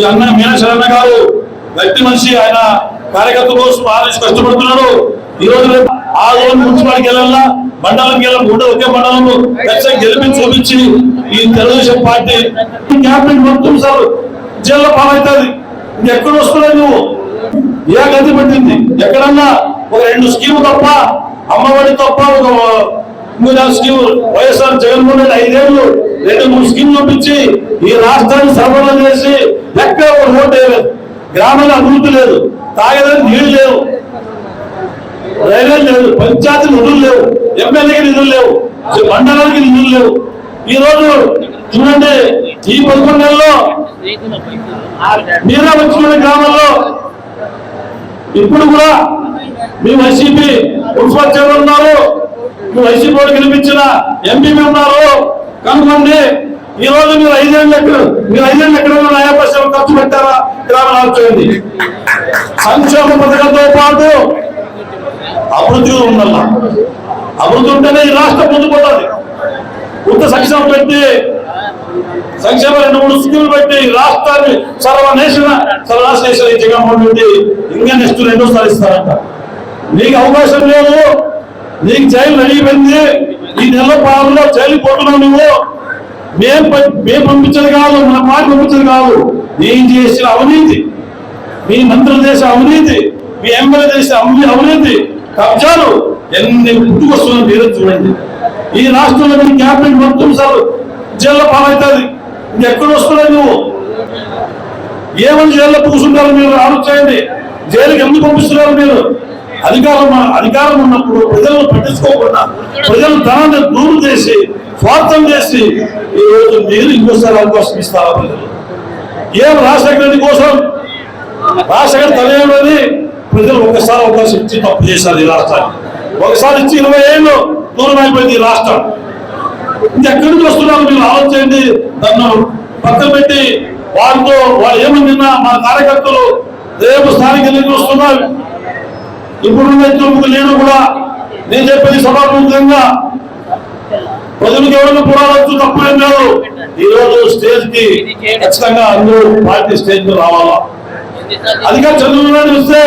ఈ అన్న మీనాక్షి అన్న గారు వ్యక్తి మనిషి ఆయన కార్యకర్త కోసం ఆలోచించి కష్టపడుతున్నాడు. ఈ రోజు ఆ రోజు మున్సిపాలిటీకి వెళ్ళాలా మండలంకి వెళ్ళాలి ఉండే ఒకే మండలం ఖచ్చితంగా గెలిపి చూపించి ఈ తెలుగుదేశం పార్టీ క్యాబినెట్ మొత్తం సార్ జైల్లో పాలవుతుంది. ఎక్కడ వస్తున్నాయి నువ్వు? ఏ గది పెట్టింది? ఎక్కడన్నా ఒక రెండు స్కీమ్ తప్ప అమ్మఒడి తప్ప ఒక స్కీమ్ వైఎస్ఆర్ జగన్మోహన్ రెడ్డి ఐదేళ్ళు రెండు మూడు స్కీమ్ పంపించి ఈ రాష్ట్రాన్ని సర్వనం చేసి ఎక్కడ ఒక రోడ్డు వేయలేదు గ్రామాల అభివృద్ధి లేదు తాగడానికి నీళ్ళు లేవు రైల్వే లేదు పంచాయతీ నిధులు లేవు ఎమ్మెల్యేకి నిధులు లేవు మండలానికి నిధులు లేవు. ఈ రోజు చూడండి ఈ పదకొండు నెలలో మీరా వచ్చిన గ్రామంలో ఇప్పుడు కూడా మీ వైసీపీ మున్సిపల్ చైర్మన్ ఉన్నారు. నువ్వు వైసీపీ వాడు గెలిపించిన ఎంపీ ఉన్నారు. కనుకోండి ఈ రోజు మీరు ఐదేళ్ళు ఎక్కడ మీరు ఐదేళ్ళు ఎక్కడ న్యాయ పరిశ్రమ ఖర్చు పెట్టారా? గ్రామం ఆలోచించండి సంక్షేమ పథకంతో పాటు అభివృద్ధి ఉండాల. అభివృద్ధి ఉంటేనే ఈ రాష్ట్రం ముందుకుపోతుంది ఉత్త సంక్షేమం పెట్టి సంక్షేమ రెండు మూడు స్కీములు పెట్టి రాష్ట్రాన్ని సర్వనేషణ సర్వనాశ ఈ జగన్మోహన్ రెడ్డి ఇంకా నెక్స్ట్ రెండోసారి ఇస్తారంట. నీకు అవకాశం లేదు. నీకు జైలు రెడీపోయింది ఈ నెల పాలలో జైలు పోతున్నావు నువ్వు. మేం ప- పంపించదు కాదు మన మాట పంపించదు కాదు. నేను చేసిన అవినీతి? మీ మంత్రులు చేసే అవినీతి మీ ఎమ్మెల్యే చేసే అవి అవినీతి. కబ్జాలు ఎన్ని పుట్టుకొస్తున్నాయి మీరు చూడండి. ఈ రాష్ట్రంలో మీ క్యాబినెట్ మొత్తం సార్ జైల్లో పాలవుతుంది. ఎక్కడ వస్తున్నాయి నువ్వు? ఏమని జైల్లో కూర్చుంటారు మీరు? ఆలోచించండి. జైలుకి ఎందుకు పంపిస్తున్నారు మీరు? అధికారం అధికారం ఉన్నప్పుడు ప్రజలను పట్టించుకోకుండా ప్రజల ధనాన్ని దూరం చేసి స్వార్థం చేసి ఈ రోజు మీరు ఇంకోసారి అవకాశం ఇస్తారా ప్రజలు? ఏం రాజశేఖర రెడ్డి కోసం? రాజశేఖర్ తల్లి ప్రజలు ఒకసారి అవకాశం ఇచ్చి తప్పు చేశారు ఈ రాష్ట్రాన్ని ఒకసారి ఇచ్చి ఇరవై ఏళ్ళు దూరం అయిపోయింది ఈ రాష్ట్రం. ఇంకెక్కడి నుంచి వస్తున్నారు మీరు ఆలోచించండి నన్ను పక్కన పెట్టి వారితో వాళ్ళు ఏమని నిన్న మా కార్యకర్తలు రేపు స్థానిక ఎన్నికలు వస్తున్నారు ఇప్పుడున్న ఎత్తులకు నేను కూడా నేను చెప్పేది సభాముఖంగా ప్రజలకు ఎవరైనా పురావచ్చు తప్పేం లేదు ఈ రోజు స్టేజ్కి ఖచ్చితంగా అందరూ పార్టీ స్టేజ్ మీద రావాలా? అధికార చంద్రబాబు నాయుడు వస్తే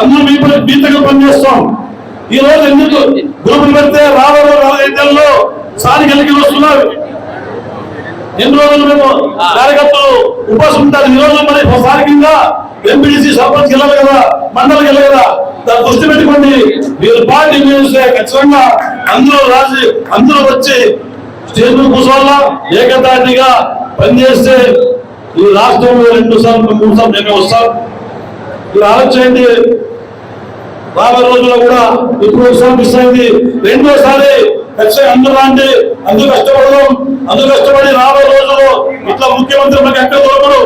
అందరూ మీ మీతగా పనిచేస్తాం. ఈ రోజు ఎందుకు గ్రూపులు పెడితే రాబోయే నాలుగైదేళ్ళలో స్థానిక ఎన్నికలు వస్తున్నారు ఎన్ని రోజులు మేము కార్యకర్తలు ఉపాసం ఉంటారు? ఈ రోజు మరి స్థానికంగా ఎంపీడీసీ సర్పంచ్ వెళ్ళాలి కదా మండలికి వెళ్ళాలి కదా. దృష్టి పెట్టుకోండి. మీరు పార్టీ మీరు ఖచ్చితంగా అందరూ రాజు అందరూ వచ్చి స్టేజ్ కూర్చోవాల కూర్చోవాలా? ఏకతాటిగా పనిచేస్తే ఈ రాష్ట్రంలో రెండు సార్లు మూడు సార్లు మేమే వస్తాం. మీరు ఆలోచించండి. రాబోయే రోజుల్లో కూడా ఇప్పుడు ఒకసారి మిస్ అయింది. రెండోసారి ఖచ్చితంగా అందరూ రాండి. అందరూ కష్టపడదాం. అందరూ కష్టపడి రాబోయే రోజుల్లో ఇట్లా ముఖ్యమంత్రి మనకి ఎక్కడ దొరకడు.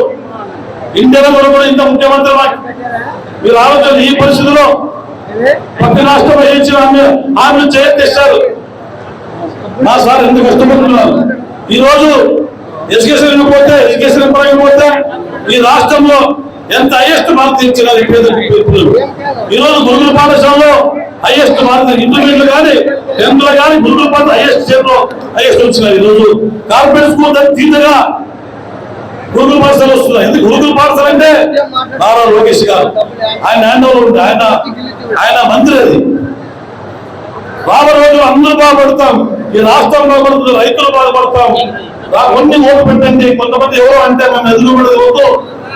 ఇండియాలో కూడా ఇంత ముఖ్యమంత్రి మీరు ఆలోచన ఈ పరిస్థితిలో పక్క రాష్ట్రం ఇచ్చిన ఆమె చేస్తారు మా సార్ ఎందుకు కష్టపడుతున్నారు? ఈ రోజు ఎడ్యుకేషన్ పోతే ఎడ్యుకేషన్ పరంగా పోతే ఈ రాష్ట్రంలో ఎంత హైయెస్ట్ మార్క్ ఇచ్చినారు ఈ పేద ఈ రోజు పాఠశాలలో హైయెస్ట్ మార్క్ ఇంటర్మీడియట్లు కానీ టెన్త్లో కానీ గురుకుల పాఠ హైయెస్ట్ స్టేట్లో హైయెస్ట్ వచ్చినారు ఈ రోజు. కార్పొరేట్ స్కూల్ తీతగా గురుకుల పాఠశాల వస్తుందా ఎందుకు? గురుకుల పాఠశాల అంటే నారా లోకేష్ గారు. ఆయన హ్యాండ్ ఓవర్ ఆయన ఆయన మంత్రి అది. రాబో రోజులు అందరూ బాగుపడతాం. ఈ రాష్ట్రం బాగుపడుతుంది రైతులు బాగుపడతాం. కొన్ని ఓటు పెట్టండి. కొంతమంది ఎవరో అంటే మేము ఎదురుపడేది వద్దు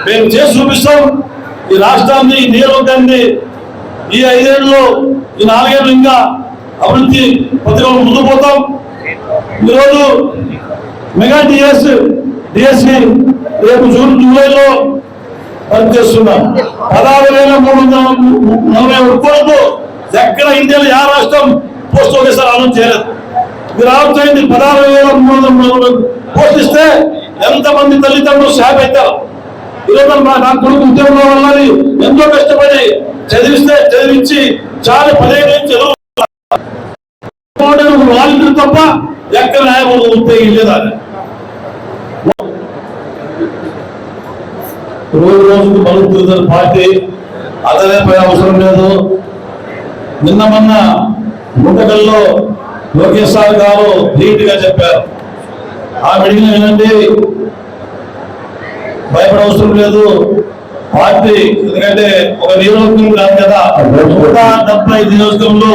మేము చేసి చూపిస్తాం. ఈ రాష్ట్రాన్ని ఈ నియోజకవర్గాన్ని ఈ ఐదేళ్ళు ఈ నాలుగేళ్ళు ఇంకా అభివృద్ధి రోజు ముందుకు పోతాం. ఈరోజు మెగా టీఎస్ డిఎస్సి రేపు జూన్ జూలైలో పనిచేస్తున్నాం. పదహారు వేల మూడు వందల నలభై ఒకటి కోట్లు ఎక్కడ ఇండియాలో ఏ రాష్ట్రం పోస్ట్ ఆఫీస్ అనౌన్స్ చేయలేదు. మీరు ఆలోచించింది పదహారు వేల మూడు వందల పోస్ట్ ఇస్తే ఎంతమంది తల్లిదండ్రులు షాప్ అవుతారు ఈరోజు మా నా కొడుకు ఉద్యోగంలో వెళ్ళాలి. ఎంతో కష్టపడి చదివిస్తే చదివించి చాలా పదిహేను నుంచి చదువు. వాళ్ళు తప్ప ఎక్కడ న్యాయం ఉద్యోగం లేదా రోజు రోజుకు బలుగుతుంది పార్టీ అతనే అవసరం లేదు. నిన్న మొన్న గుంటకల్లో లోకేష్ సార్ గారు ధీటుగా చెప్పారు. ఆ మీటింగ్ వినండి. భయపడ అవసరం లేదు. పార్టీ ఎందుకంటే ఒక నియోజకవర్గం కాదు కదా. నూట డెబ్బై ఐదు నియోజకవర్గంలో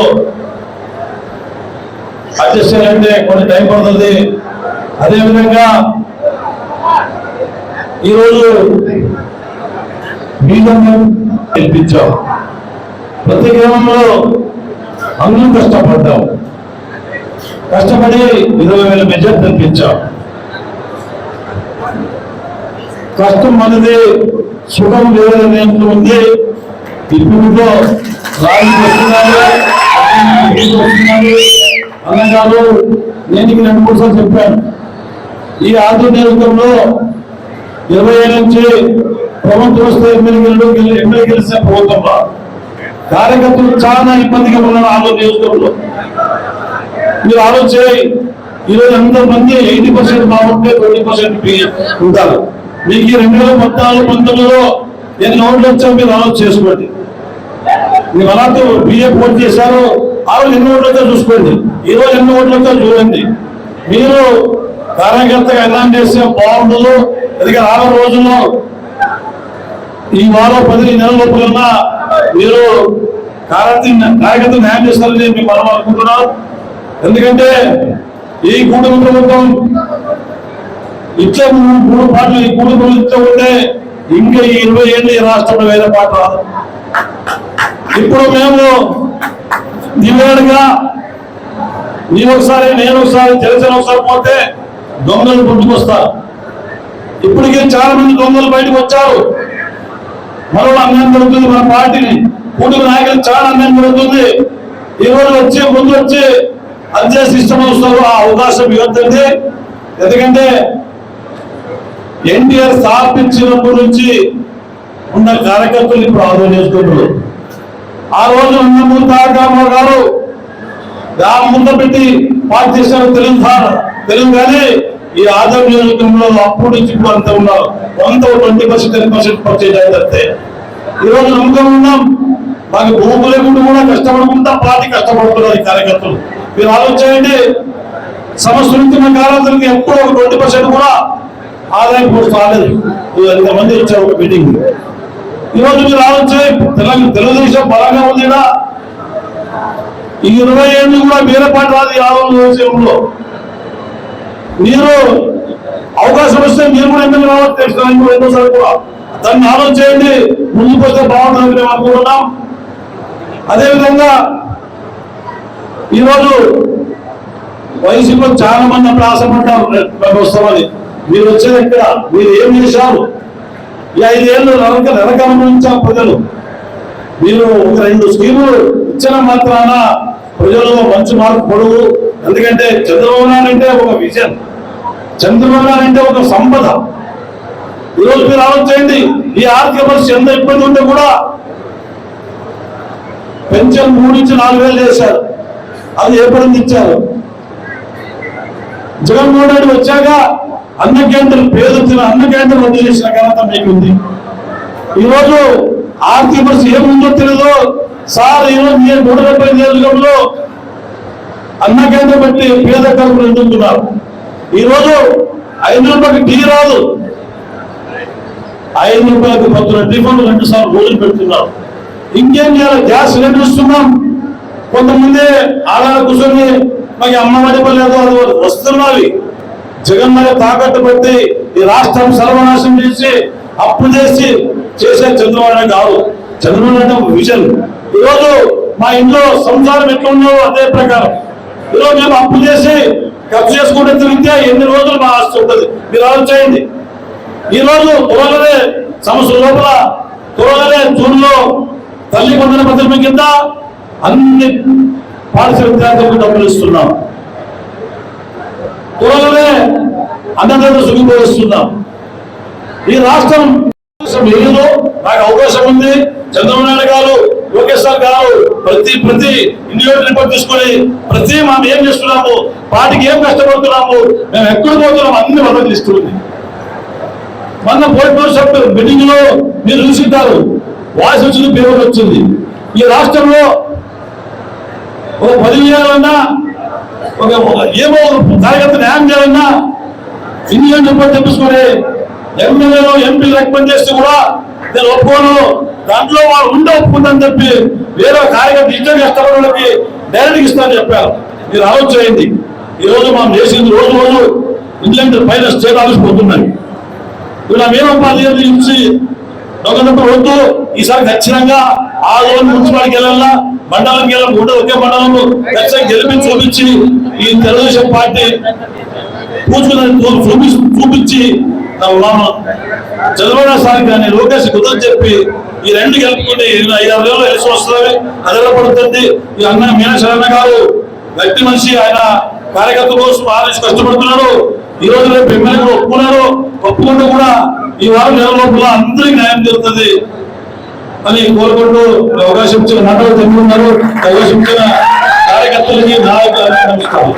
అడ్జస్ట్ చేయాలంటే కొన్ని టైం పడుతుంది. అదేవిధంగా ఈరోజు బీజంను గెలిపించాం. ప్రతి గ్రామంలో అందరూ కష్టపడ్డాం. కష్టపడి ఇరవై వేల మెజార్ తెప్పించాం. కష్టం అనేది సుఖం వేరే ఉంది. ఇప్పుడు రాజు వస్తున్నారు అన్నగారు నేను ఇక రెండు మూడు సార్లు చెప్పాను. ఈ ఆధునిక నియోజకంలో ఇరవై ఏడు నుంచి ప్రభుత్వం వస్తే ఎమ్మెల్యే ఎమ్మెల్యే గెలిస్తే ప్రభుత్వం రా. కార్యకర్తలు చాలా ఇబ్బందిగా ఉన్నారు ఆంధ్ర నియోజకవర్గంలో. మీరు ఆలోచన ఈరోజు అందరి మంది ఎయిటీ పర్సెంట్ బాగుంటే ట్వంటీ పర్సెంట్ ఉంటారు. మీకు ఈ రెండు వేల పద్నాలుగు పంతొమ్మిదిలో ఎన్ని నోట్లు వచ్చాయో మీరు ఆలోచన చేసుకోండి. మీరు అలాంటి బిఏ పోటీ చేశారు ఆ రోజు ఎన్ని ఓట్లు వచ్చా చూసుకోండి. ఈ రోజు ఎన్ని ఓట్లు వచ్చా చూడండి. మీరు కార్యకర్తగా ఎలా చేస్తే బాగుండదు ఎందుకంటే ఆరో రోజుల్లో ఈ వారం పది నెలల లోపలన్నా మీరు కార్యకర్త న్యాయం చేస్తారని మేము మనం అనుకుంటున్నాం ఎందుకంటే ఈ కూటమి ప్రభుత్వం ఇచ్చే మూడు పాటలు ఈ కూటమి ప్రభుత్వం ఉంటే ఇంకా ఈ ఇరవై ఏళ్ళు ఈ రాష్ట్రంలో వేరే పాట ఇప్పుడు మేము నివేడుగా నీ ఒకసారి నేను ఒకసారి తెలిసిన ఒకసారి పోతే దొంగలు పుట్టుకొస్తారు. ఇప్పటికే చాలా మంది దొంగలు బయటకు వచ్చారు. మరో అన్యాయం జరుగుతుంది? మన పార్టీని కూటమి నాయకులు చాలా అన్యాయం జరుగుతుంది? ఈ రోజు వచ్చి ముందు వచ్చి అధ్యక్ష సిస్టమ్ వస్తారు. ఆ అవకాశం ఇవ్వద్దండి. ఎందుకంటే ఎన్టీఆర్ స్థాపించినప్పటి నుంచి ఉన్న కార్యకర్తలు ఇప్పుడు ఆదోనిస్తున్నారు ఆ రోజు నందమూరి తారక రామారావు గారు దాని ముందు పెట్టి పార్టీ చేశారు తెలుగు తెలుగు కానీ ఈ ఆదాయ నియోజకవర్గంలో అప్పుడు నుంచి ఇప్పుడు అంత ఉన్నారు. వంద twenty percent ten percent purchase అయితే ఈ నమ్మకం ఉన్నాం. మాకు భూమి లేకుండా కూడా కష్టపడకుండా పార్టీ కష్టపడుతున్నారు ఈ కార్యకర్తలు. మీరు ఆలోచించండి సమస్య నుంచి మన కార్యకర్తలకు ఎప్పుడు ఒక ట్వంటీ పర్సెంట్ కూడా ఆదాయం కూడా కాలేదు ఎంతమంది వచ్చారు ఒక మీటింగ్ ఈ రోజు మీరు ఆలోచన తెలంగాణ తెలుగుదేశం బలంగా ఉంది ఈ ఇరవై ఏళ్ళు కూడా వేరే పార్టీ రాదు ఈ ఆంధ్ర విషయంలో మీరు అవకాశం వస్తే మీరు కూడా ఎమ్మెల్యే రావచ్చు తెలుసు కూడా ఎన్నోసారి కూడా. దాన్ని ఆలోచన చేయండి. ముందుకు వస్తే బాగుంటుంది మేము అనుకుంటున్నాం. అదేవిధంగా ఈరోజు వైసీపీలో చాలా మంది అప్పుడు ఆశపడ్డారు వస్తామని మీరు వచ్చేది ఎక్కడ? మీరు ఏం చేశారు? ఈ ఐదేళ్ళు నరక నరక అనుభవించాం ప్రజలు. మీరు ఒక రెండు స్కీములు ఇచ్చిన మాత్రాన ప్రజల్లో మంచి మార్పు పొడుగు ఎందుకంటే చంద్రబాబు నాయుడు అంటే ఒక విజన్. చంద్రబాబు నాయుడు అంటే ఒక సంపద. ఈరోజు మీరు ఆలోచించండి ఈ ఆర్థిక పరిస్థితి ఎంత ఇబ్బంది ఉంటే కూడా పెన్షన్ మూడు నుంచి నాలుగు వేలు చేశారు. అది ఏ పడింది ఇచ్చారు? జగన్మోహన్ రెడ్డి వచ్చాక అన్న కేంద్రం పేరు వచ్చిన అన్న కేంద్రం రద్దు చేసిన ఘనత మీకుంది. ఈరోజు ఆర్థిక పరిస్థితి ఏముందో తెలియదు సార్ ఈరోజు నేను నూట డెబ్బై నియోజకవర్గంలో అన్న కేంద్రం బట్టి పేద కలుపులు ఎందుకున్నారు ఈరోజు ఐదు రూపాయలకి టీ రాదు. ఐదు రూపాయలకు పొద్దున టిఫిన్ రెండు సార్లు రోజులు పెడుతున్నారు. ఇంకేం చేయాలి? గ్యాస్ సిలిండర్ ఇస్తున్నాం. కొంతమంది ఆడాల కూర్చొని మాకు అమ్మ పడిపోలేదు అది వస్తున్నవి జగన్ మరి తాకట్టు పెట్టి ఈ రాష్ట్రం సర్వనాశనం చేసి అప్పు చేసి చేసే చంద్రబాబు కాదు చంద్రబాబు విజన్. ఈరోజు మా ఇంట్లో సంసారం ఎట్లా ఉన్నారో అదే ప్రకారం. ఈరోజు మేము అప్పు చేసి ఖర్చు చేసుకుంటే తిరిగితే ఎన్ని రోజులు మా ఆస్తి ఉంటుంది? మీరు ఆలోచించండి. ఈ రోజు త్వరగానే సంవత్సరం లోపల త్వరగానే జూన్లో తల్లి వందన పత్రిక కింద అన్ని పాఠశాల విద్యార్థులకు డబ్బులు ఇస్తున్నాం. త్వరగానే అన్నదాత సుఖిపోయిస్తున్నాం ఈ రాష్ట్రం లేదు నాకు అవకాశం ఉంది. చంద్రబాబు నాయుడు గారు లోకేష్ సార్ గారు ప్రతి ప్రతి ఇండివిజువల్ రిపోర్ట్ తీసుకొని ప్రతి మనం ఏం చేస్తున్నాము పార్టీకి ఏం కష్టపడుతున్నాము మేము ఎక్కడ పోతున్నాము అన్ని వరకు తీసుకుంది మొన్న పోటీ భవిష్యత్తు మీటింగ్లో మీరు చూసింటారు వాయిస్ వచ్చింది పేపర్ వచ్చింది. ఈ రాష్ట్రంలో ఒక పది చేయాలన్నా ఒక ఏమో కార్యకర్త న్యాయం చేయాలన్నా ఇండియన్ రిపోర్ట్ తెప్పించుకొని ఎమ్మెల్యేలు ఎంపీలు రికమెండ్ చేస్తే కూడా నేను ఒప్పుకోను. దాంట్లో వాళ్ళు ఉండే ఒప్పుకుందని చెప్పి వేరే కార్యకర్త ఇష్టం కష్టపడే వాళ్ళకి డైరెక్ట్ ఇస్తానని చెప్పారు. మీరు ఆలోచన అయింది. ఈ రోజు మనం చేసింది రోజు రోజు ఇంగ్లాండ్ పైన స్టేట్ ఆఫీస్ పోతున్నాయి ఇలా మేము పదిహేను ఇచ్చి దొంగతనం వద్దు ఈసారి ఖచ్చితంగా ఆ రోజు మున్సిపాలిటీకి వెళ్ళాలా మండలంకి వెళ్ళాలి కూడా ఒకే మండలం ఖచ్చితంగా గెలిపించి చూపించి ఈ తెలుగుదేశం పార్టీ పూచుకుని చూపి చూపించి మనం చంద్రబాబు సార్ కానీ లోకేష్ కుదరని చెప్పి ఈ రెండు కలుపుకుంటే ఐదు ఆరు వేలు ఎలిసి వస్తుంది అదే పడుతుంది? ఈ అన్న మీనాశరణ గారు వ్యక్తి మనిషి ఆయన కార్యకర్త కోసం ఆలోచించి కష్టపడుతున్నాడు. ఈ రోజు రేపు ఎమ్మెల్యే ఒప్పుకున్నాడు ఒప్పుకుంటూ కూడా ఈ వారం నెల లోపల అందరికీ న్యాయం జరుగుతుంది అని కోరుకుంటూ అవకాశం ఇచ్చిన మండలి తెలుగున్నారు అవకాశం ఇచ్చిన కార్యకర్తలకి నాయకులు నమస్కారం.